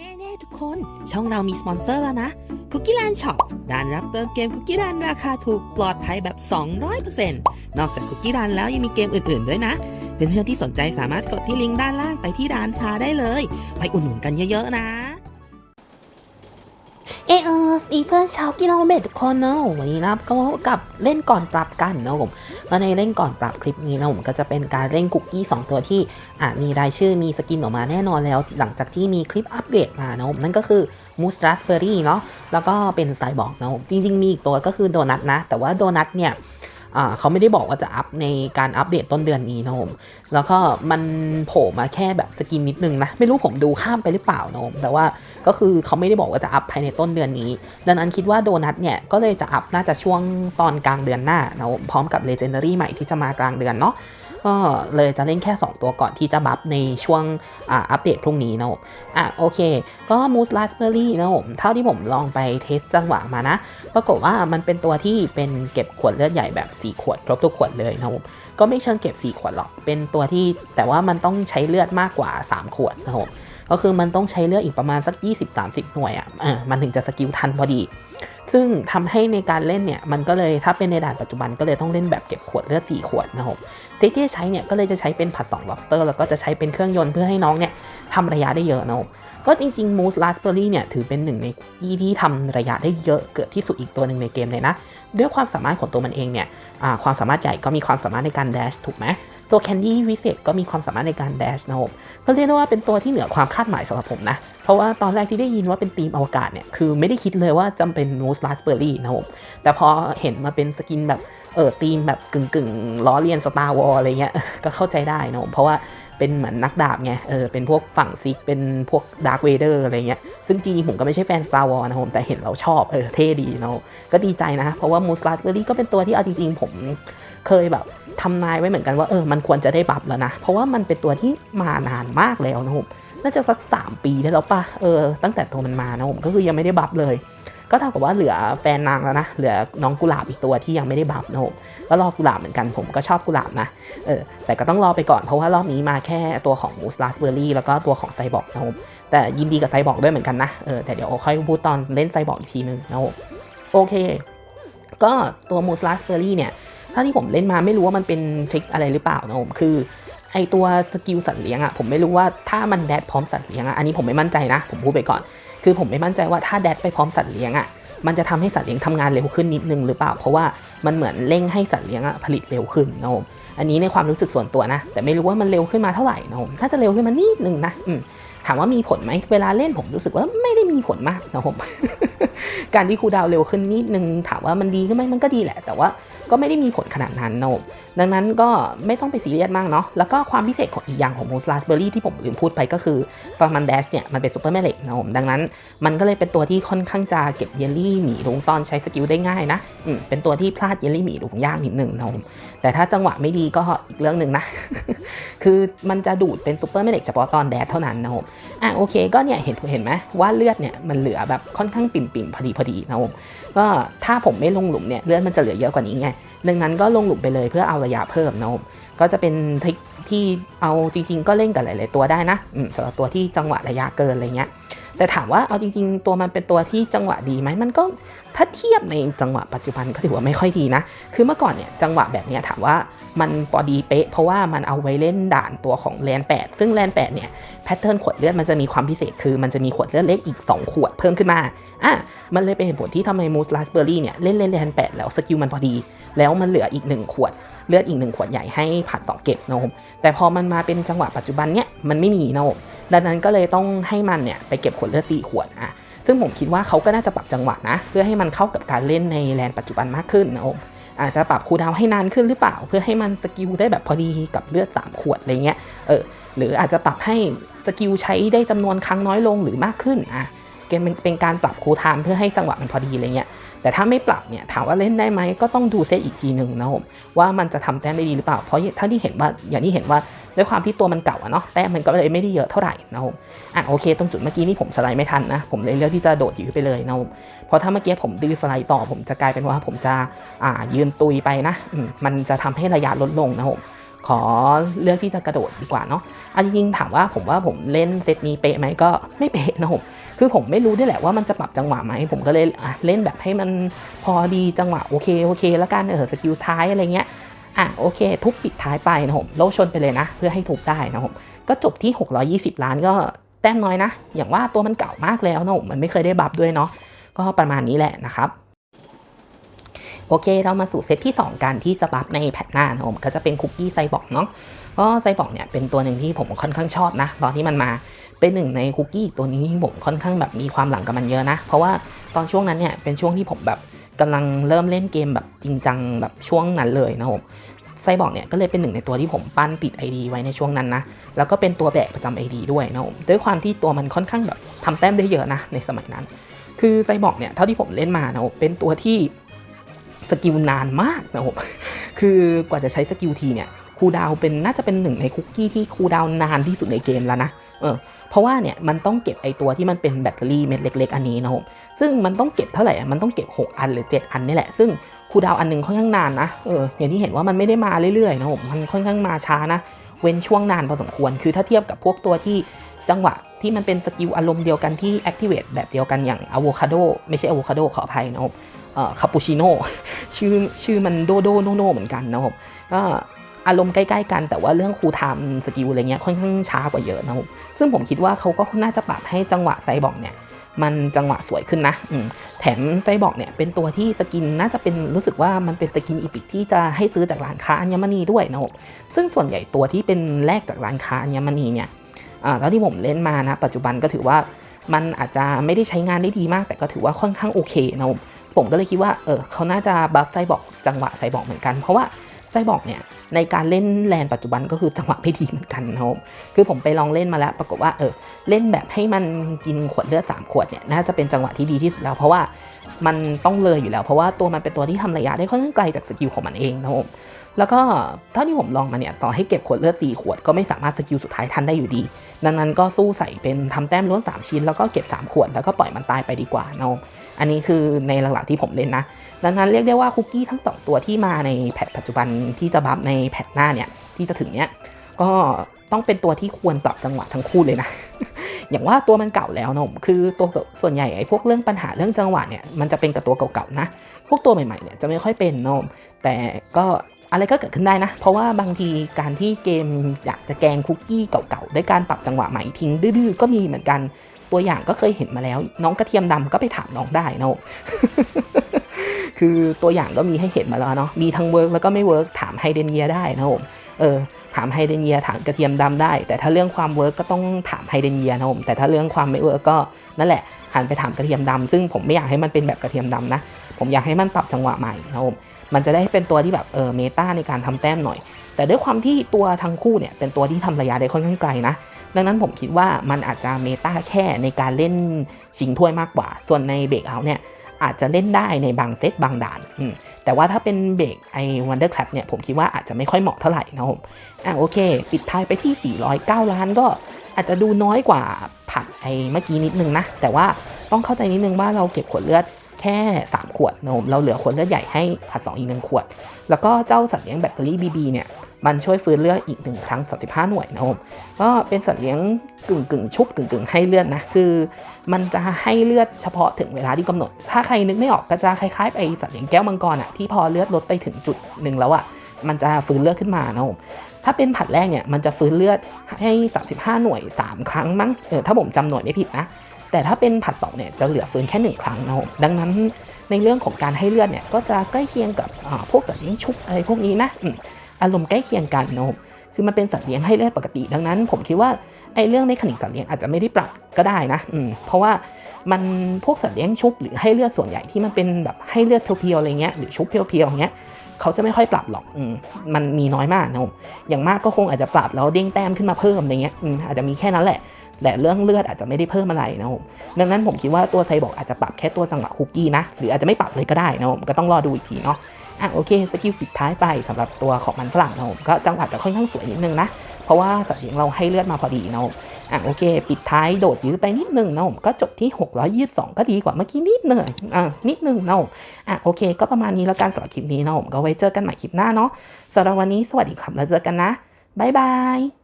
แน่ๆทุกคน ช่องเรามีสปอนเซอร์แล้วนะคุกกี้ a ลนช็อปร้านรับเติมเกมคุกกี้ a ลนราคาถูกปลอดภัยแบบ 200%นอกจากคุกกี้ a ลนแล้วยังมีเกมอื่นๆด้วยนะ เพื่อนๆที่สนใจสามารถกดที่ลิงก์ด้านล่างไปที่ร้านค้าได้เลย ไปอุดหนุนกันเยอะๆนะ เอเอออีเพื่อนชาวกิโลเมตรทุกคนเนาะวันนี้นะครับก็กับเล่นก่อนปรับกันเนาะผมก็ในเล่นก่อนปรับคลิปนี้นะผมก็จะเป็นการเล่นคุกกี้ 2 ตัวที่อะมีรายชื่อมีสกินออกมาแน่นอนแล้ว หลังจากที่มีคลิปอัปเดตมานะผมนั่นก็คือมูสราสเบอรี่เนาะแล้วก็เป็นไซบอร์กนะผมจริง ๆ มีอีกตัวก็คือโดนัทนะ แต่ว่าโดนัทเนี่ย เขาไม่ได้บอกว่าจะอัพในการอัปเดตต้นเดือนนี้นะผมแล้วก็มันโผล่มาแค่แบบสกินนิดนึงนะ ไม่รู้ผมดูข้ามไปหรือเปล่านะผมแต่ว่าก็คือเขาไม่ได้บอกว่าจะอัพภายในต้นเดือนนี้ ดังนั้นคิดว่าโดนัทเนี่ยก็เลยจะอัพน่าจะช่วงตอนกลางเดือนหน้านะผมพร้อมกับเลเจนดารี่ใหม่ที่จะมากลางเดือนเนาะ ก็เลยจะเล่นแค่ 2 ตัวก่อนที่จะบัฟในช่วงอ่าอัปเดตพรุ่งนี้นะผมอะโอเค ก็มูสลาสเบอรี่นะผมเท่าที่ผมลองไปเทสจังหวะมานะ ปรากฏว่ามันเป็นตัวที่เป็นเก็บขวดเลือดใหญ่แบบ 4 ขวด ครบทุกขวดเลยนะผมก็ไม่เชิงเก็บ 4 ขวดหรอก เป็นตัวที่แต่ว่ามันต้องใช้เลือดมากกว่า 3 ขวดนะครับผมก็คือมันต้องใช้เลือดอีกประมาณสัก 20-30 หน่วยอะมันถึงจะสกิลทันพอดี ซึ่งทำให้ในการเล่นเนี่ยมันก็เลยถ้าเป็นในด่านปัจจุบันก็เลยต้องเล่นแบบเก็บขวดเลือด4ขวดนะครับเซตที่ใช้เนี่ยก็เลยจะใช้เป็นผัด2 lobster แล้วก็จะใช้เป็นเครื่องยนต์เพื่อให้น้องเนี่ยทำระยะได้เยอะนะครับก็จริงๆ Moose Raspberry เนี่ยถือเป็นหนึ่งในคุกกี้ที่ทำระยะได้เยอะเกิดที่สุดอีกตัวหนึ่งในเกมเลยนะ ด้วยความสามารถของตัวมันเองเนี่ยความสามารถใหญ่ก็มีความสามารถในการแดชถูกไหมตัวแคนดี้วิเศษก็มีความสามารถในการแดชนะครับก็เรียกได้ว่าเป็นตัวที่เหนือความคาดหมายสำหรับผมนะ ราะว่าตอนแรกที่ได้ยินว่าเป็นทีมอวกาศเนี่ย คือไม่ได้คิดเลยว่าจำเป็นนูสลาสเบอร์รี่นะครับแต่พอเห็นมาเป็นสกินแบบเออทีมแบบกึ่งกึ่งๆล้อเลียนสตาร์วอลอะไรเงี้ย ก็เข้าใจได้นะครับเพราะว่าเป็นเหมือนนักดาบไง เออ เป็นพวกฝั่งซิก เป็นพวกดาร์คเวเดอร์อะไรเงี้ย ซึ่งจริงๆผมก็ไม่ใช่แฟน Star Wars นะครับแต่เห็นเราชอบ เออ เท่ดีนะก็ดีใจนะ เพราะว่ามูสลาสเบอรี่ก็เป็นตัวที่เอาจริงๆผมเคยแบบทำนายไว้เหมือนกันว่า เออ มันควรจะได้บัฟแล้วนะ เพราะว่ามันเป็นตัวที่มานานมากแล้วนะผม น่าจะสัก 3 ปีได้แล้วป่ะ เออ ตั้งแต่ตัวมันมานะผมก็คือยังไม่ได้บัฟเลย ก็เท่ากับว่าเหลือแฟนนางแล้วนะ เหลือน้องกุหลาบอีกตัวที่ยังไม่ได้บัฟนะผมก็รอกุหลาบเหมือนกัน ผมก็ชอบกุหลาบนะ เออ แต่ก็ต้องรอไปก่อนเพราะว่ารอบนี้มาแค่ตัวของมูสลาสเบอร์รี่แล้วก็ตัวของไซบอร์กนะผมแต่ยินดีกับไซบอร์กด้วยเหมือนกันนะ เออ แต่เดี๋ยวค่อยพูดตอนเล่นไซบอร์กอีกทีนึงนะผมโอเค ก็ตัวมูสลาสเบอร์รี่เนี่ย ถ้าที่ผมเล่นมาไม่รู้ว่ามันเป็นทริคอะไรหรือเปล่านะผม คือ ไอตัวสกิลสัตว์เลี้ยงอะผมไม่รู้ว่าถ้ามันแดดพร้อมสัตว์เลี้ยงอะอันนี้ผมไม่มั่นใจนะ ผมพูดไปก่อน คือผมไม่มั่นใจว่าถ้าแดดไปพร้อมสัตว์เลี้ยงอะมันจะทำให้สัตว์เลี้ยงทำงานเร็วขึ้นนิดนึงหรือเปล่า เพราะว่ามันเหมือนเร่งให้สัตว์เลี้ยงอะผลิตเร็วขึ้นนะผมอันนี้ในความรู้สึกส่วนตัวนะ แต่ไม่รู้ว่ามันเร็วขึ้นมาเท่าไหร่นะผมถ้าจะเร็วขึ้นมานิดนึงนะอืมถามว่ามีผลไหมเวลาเล่นผมรู้สึกว่าไม่ได้มีผลมากนะผม การที่คูดาวเร็วขึ้นนิดนึงถามว่ามันดีขึ้นไหมมันก็ดีแหละ แต่ว่าก็ไม่ได้มีผลขนาดนั้นนะผม ดังนั้นก็ไม่ต้องไปซีเรียสมากเนาะแล้วก็ความพิเศษของอีกอย่างของมูสลาสเบอรี่ที่ผมลืมพูดไปก็คือฟอนมันเดสเนี่ยมันเป็นซูเปอร์แม่เหล็กนะผมดังนั้น มันก็เลยเป็นตัวที่ค่อนข้างจะเก็บเยลลี่หมีลุงตอนใช้สกิลได้ง่ายนะอืมเป็นตัวที่พลาดเยลลี่หมีลุงยากนิดนึงนะผมแต่ถ้าจังหวะไม่ดีก็อีกเรื่องหนึ่งนะ คือมันจะดูดเป็นซูเปอร์แม่เล็กเฉพาะตอนแดดเท่านั้นนะผมอะโอเคก็เนี่ยเห็นเห็นไหมว่าเลือดเนี่ยมันเหลือแบบค่อนข้างปิ่มๆพอดีพอดีนะผมก็ถ้าผมไม่ลงหลุมเนี่ยเลือดมันจะเหลือเยอะกว่านี้ไง ดังนั้นก็ลงหลุมไปเลยเพื่อเอาระยะเพิ่มนะผมก็จะเป็นทริคที่เอาจริง ๆ ก็เล่นกับหลาย ๆ ตัวได้นะสำหรับตัวที่จังหวะระยะเกินอะไรเงี้ยแต่ถามว่าเอาจริง ๆ ตัวมันเป็นตัวที่จังหวะดีไหมมันก็ ถ้าเทียบในจังหวะปัจจุบันก็ถือว่าไม่ค่อยดีนะ คือเมื่อก่อนเนี่ยจังหวะแบบนี้ถามว่ามันพอดีเป๊ะ เพราะว่ามันเอาไว้เล่นด่านตัวของแลนแปดซึ่งแลนแปดเนี่ยแพทเทิร์นขวดเลือดมันจะมีความพิเศษคือมันจะมีขวดเลือดเล็กอีก 2 ขวดเพิ่มขึ้นมาอะมันเลยเป็นเหตุผลที่ทำไมมูสลาสเบอรี่เนี่ยเล่นเล่นแลนแปดแล้วสกิลมันพอดี แล้วมันเหลืออีก 1 ขวดเลือดอีก 1 ขวดใหญ่ให้ผัด2เก็บนะผมแต่พอมันมาเป็นจังหวะปัจจุบันเนี่ยมันไม่มีนะผมดังนั้นก็เลยต้องให้มันเนี่ยไปเก็บขวดเลือด4ขวดอะ ซึ่งผมคิดว่าเขาก็น่าจะปรับจังหวะนะ เพื่อให้มันเข้ากับการเล่นในแลนปัจจุบันมากขึ้นนะผมอาจจะปรับคูลดาวให้นานขึ้นหรือเปล่า เพื่อให้มันสกิลได้แบบพอดีกับเลือด 3 ขวดอะไรเงี้ยเออหรืออาจจะปรับให้สกิลใช้ได้จำนวนครั้งน้อยลงหรือมากขึ้นอะเกมเป็นเป็นการปรับคูลไทม์เพื่อให้จังหวะมันพอดีอะไรเงี้ยแต่ถ้าไม่ปรับเนี่ยถามว่าเล่นได้ไหมก็ต้องดูเซตอีกทีหนึ่งนะผมว่ามันจะทำแต้มได้ดีหรือเปล่า เพราะถ้าที่เห็นว่าอย่างที่เห็นว่า ด้วยความที่ตัวมันเก่าอะเนาะแต้มมันก็เลยไม่ได้เยอะเท่าไหร่นะผมอะโอเค ตรงจุดเมื่อกี้นี่ผมสไลด์ไม่ทันนะผมเลยเลือกที่จะโดดยื้อไปเลยนะผมเพราะถ้าเมื่อกี้ผมดื้อสไลด์ต่อ ผมจะกลายเป็นว่าผมจะอ่ายืนตุยไปนะมันจะทำให้ระยะลดลงนะผมขขอเลือกที่จะกระโดดดีกว่าเนาะอันจริงๆถามว่าผมว่าผมเล่นเซตนี้เป๊ะไหมก็ไม่เป๊ะนะผม คือผมไม่รู้ด้วยแหละว่ามันจะปรับจังหวะไหม ผมก็เลยอะเล่นแบบให้มันพอดีจังหวะโอเคโอเค แล้วกันเออสกิลท้ายอะไรเงี้ย อะโอเค ทุบปิดท้ายไปนะผมโลชนไปเลยนะ เพื่อให้ทุบได้นะผมก็จบที่ 620 ล้านก็แต้มน้อยนะ อย่างว่าตัวมันเก่ามากแล้วนะผมมันไม่เคยได้บัฟด้วยเนาะก็ประมาณนี้แหละนะครับโอเค เรามาสู่เซตที่ 2 กันที่จะบัฟในแพทหน้านะผมก็จะเป็นคุกกี้ไซบอร์กเนาะก็ไซบอร์กเนี่ยเป็นตัวหนึ่งที่ผมค่อนข้างชอบนะ ตอนที่มันมาเป็นหนึ่งในคุกกี้ตัวนี้ที่ผมค่อนข้างแบบมีความหลังกับมันเยอะนะ เพราะว่าตอนช่วงนั้นเนี่ยเป็นช่วงที่ผมแบบ กำลังเริ่มเล่นเกมแบบจริงจังแบบช่วงนั้นเลยนะผมไซบอร์กเนี่ยก็เลยเป็นหนึ่งในตัวที่ผมปั้นติด ID ไว้ในช่วงนั้นนะ แล้วก็เป็นตัวแบกประจำ ID ด้วยนะผมด้วยความที่ตัวมันค่อนข้างแบบทำแต้มได้เยอะนะในสมัยนั้น คือไซบอร์กเนี่ยเท่าที่ผมเล่นมานะผมเป็นตัวที่สกิลนานมากนะผมคือกว่าจะใช้สกิลทีเนี่ยคูดาวเป็นน่าจะเป็นหนึ่งในคุกกี้ที่คูดาวนานที่สุดในเกมแล้วนะ เออ เพราะว่าเนี่ยมันต้องเก็บไอตัวที่มันเป็นแบตเตอรี่เม็ดเล็ก ๆ อันนี้นะผมซึ่งมันต้องเก็บเท่าไหร่มันต้องเก็บ 6 อันหรือ 7 อันนี่แหละ ซึ่งคูดาวอันหนึงค่อนข้างนานนะเอออย่างที่เห็นว่ามันไม่ได้มาเรื่อยๆนะผมมันค่อนข้างมาช้านะ เว้นช่วงนานพอสมควร คือถ้าเทียบกับพวกตัวที่จังหวะที่มันเป็นสกิลอารมณ์เดียวกันที่ activate แบบเดียวกันอย่างอะโวคาโดไม่ใช่อะโวคาโดขออภัยนะครับคาปูชิโน่ชื่อชื่อมันโดโดโนโนเหมือนกันนะครับก็ อารมณ์ใกล้ๆกัน แต่ว่าเรื่องครูทม์สกิลอะไรเงี้ยค่อนข้างช้ากว่าเยอะนะครับซึ่งผมคิดว่าเขาก็น่าจะปรับให้จังหวะไซบอร์กเนี่ยมันจังหวะสวยขึ้นนะแถมไซบอร์กเนี่ยเป็นตัวที่สกินน่าจะเป็นรู้สึกว่ามันเป็นสกินอีพิกที่จะให้ซื้อจากร้านค้าอัญมณีด้วยนะครับซึ่งส่วนใหญ่ตัวที่เป็นแลกจากร้านค้าอัญมณีเนี่ยแล้วที่ผมเล่นมานะปัจจุบันก็ถือว่ามันอาจจะไม่ได้ใช้งานได้ดีมาก แต่ก็ถือว่าค่อนข้างโอเคนะครับผมก็เลยคิดว่าเออเขาน่าจะบัฟไซบอร์กจังหวะไซบอร์กเหมือนกันเพราะว่า ไซบอร์กเนี่ยในการเล่นแลนปัจจุบันก็คือจังหวะไม่ดีเหมือนกันนะครับคือผมไปลองเล่นมาแล้วปรากฏว่าเออเล่นแบบให้มันกินขวดเลือด3ขวดเนี่ยน่าจะเป็นจังหวะที่ดีที่สุดแล้วเพราะว่ามันต้องเลยอยู่แล้ว เพราะว่าตัวมันเป็นตัวที่ทำระยะได้ค่อนข้างไกลจากสกิลของมันเองนะครับผมแล้วก็เท่าที่ผมลองมาเนี่ยต่อให้เก็บขวดเลือด4ขวดก็ไม่สามารถสกิลสุดท้ายทันได้อยู่ดี ดังนั้นก็สู้ใส่เป็นทำแต้มล้วน 3 ชิ้น แล้วก็เก็บ 3 ขวดแล้วก็ปล่อยมันตายไปดีกว่านะครับอันนี้คือในหลักๆที่ผมเล่นนะ ดังนั้นเรียกได้ว่าคุกกี้ทั้ง 2 ตัวที่มาในแพทปัจจุบันที่จะบัฟในแพทหน้าเนี่ยที่จะถึงเนี้ยก็ต้องเป็นตัวที่ควรปรับจังหวะทั้งคู่เลยนะ อย่างว่าตัวมันเก่าแล้วนะผมคือตัวส่วนใหญ่ไอ้พวกเรื่องปัญหาเรื่องจังหวะเนี่ยมันจะเป็นกับตัวเก่าๆนะ พวกตัวใหม่ๆเนี่ยจะไม่ค่อยเป็นนะผมแต่ก็อะไรก็เกิดขึ้นได้นะ เพราะว่าบางทีการที่เกมอยากจะแกงคุกกี้เก่าๆด้วยการปรับจังหวะใหม่ทิ้งดื้อๆก็มีเหมือนกันตัวอย่างก็เคยเห็นมาแล้ว น้องกระเทียมดำก็ไปถามน้องได้นะ คือตัวอย่างก็มีให้เห็นมาแล้วเนาะมีทั้งเวิร์กแล้วก็ไม่เวิร์กถามไฮเดนเยียได้นะผมเออถามไฮเดนเยียถามกระเทียมดำได้ แต่ถ้าเรื่องความเวิร์กก็ต้องถามไฮเดนเยียนะผมแต่ถ้าเรื่องความไม่เวิร์กก็นั่นแหละหันไปถามกระเทียมดำซึ่งผมไม่อยากให้มันเป็นแบบกระเทียมดำนะ ผมอยากให้มันปรับจังหวะใหม่นะผมมันจะได้เป็นตัวที่แบบเออเมตาในการทำแต้มหน่อย แต่ด้วยความที่ตัวทั้งคู่เนี่ยเป็นตัวที่ทำระยะได้ค่อนข้างไกลนะดังนั้นผมคิดว่ามันอาจจะเมตาแค่ในการเล่นชิงถ้วยมากกว่า ส่วนในเบรกเอาเนี่ย อาจจะเล่นได้ในบางเซตบางด่านแต่ว่าถ้าเป็นเบรกไอวันเดอร์แคลปเนี่ยผมคิดว่าอาจจะไม่ค่อยเหมาะเท่าไหร่นะผมอะโอเค ปิดท้ายไปที่ 409 ล้านก็อาจจะดูน้อยกว่าผัดไอเมื่อกี้นิดนึงนะ แต่ว่าต้องเข้าใจนิดนึงว่าเราเก็บขวดเลือดแค่ 3 ขวดนะผมเราเหลือขวดเลือดใหญ่ให้ผัด 2 อีกหนึ่งขวด แล้วก็เจ้าสัตว์เลี้ยงแบตเตอรี่บีบีเนี่ย มันช่วยฟื้นเลือดอีกหนึ่งครั้ง 35 หน่วยนะผมก็เป็นสัตว์เลี้ยงกึ่งกึ่งชุบกึ่งกึ่งให้เลือดนะคือ มันจะให้เลือดเฉพาะถึงเวลาที่กำหนด ถ้าใครนึกไม่ออกก็จะคล้ายๆไอสัตว์เลี้ยงแก้วมังกรอะที่พอเลือดลดไปถึงจุดหนึ่งแล้วอะมันจะฟื้นเลือดขึ้นมานะผมถ้าเป็นผัดแรกเนี่ยมันจะฟื้นเลือดให้ 35 หน่วย 3 ครั้งมั้งเออถ้าผมจำหน่วยไม่ผิดนะแต่ถ้าเป็นผัดสองเนี่ยจะเหลือฟื้นแค่หนึ่งครั้งนะผมดังนั้นในเรื่องของการให้เลือดเนี่ยก็จะใกล้เคียงกับพวกสัตว์เลี้ยงชุบอะไรพวกนี้นะ อารมณ์ใกล้เคียงกันนะผมคือมันเป็นสัตว์เลี้ยงให้เลือดปกติ ดังนั้น ผมคิดว่าไอ้เรื่องในขนิกสัตว์เลี้ยงอาจจะไม่ได้ปรับก็ได้นะอืมเพราะว่ามันพวกสัตว์เลี้ยงชุบหรือให้เลือดส่วนใหญ่ที่มันเป็นแบบให้เลือดเพียวๆอะไรเงี้ยหรือชุบเพียวๆอย่างเงี้ยเขาจะไม่ค่อยปรับหรอกอืมมันมีน้อยมากนะผมอย่างมากก็คงอาจจะปรับแล้วเด้งแต้มขึ้นมาเพิ่มอะไรเงี้ยอืมอาจจะมีแค่นั้นแหละแต่เรื่องเลือดอาจจะไม่ได้เพิ่มอะไรนะผมดังนั้นผมคิดว่าตัวไซบอร์กอาจจะปรับแค่ตัวจังหวะคุกกี้นะหรืออาจจะไม่ปรับเลยก็ได้นะผมก็ต้องรอดูอีกทีเนาะ อะโอเคสกิลปิดท้ายไปสำหรับตัวของมันฝรั่งนะผมก็จังหวะจะค่อนข้างสวยนิดนึงนะ เพราะว่าสัตว์เลี้ยงเราให้เลือดมาพอดีนะผมอะโอเค ปิดท้ายโดดยื้อไปนิดนึงนะผมก็จบที่ 622 ก็ดีกว่าเมื่อกี้นิดหนึ่งอะนิดนึงนะผมอะโอเค ก็ประมาณนี้แล้วกันสำหรับคลิปนี้นะผมก็ไว้เจอกันใหม่คลิปหน้าเนาะสำหรับวันนี้สวัสดีครับแล้วเจอกันนะบ๊ายบาย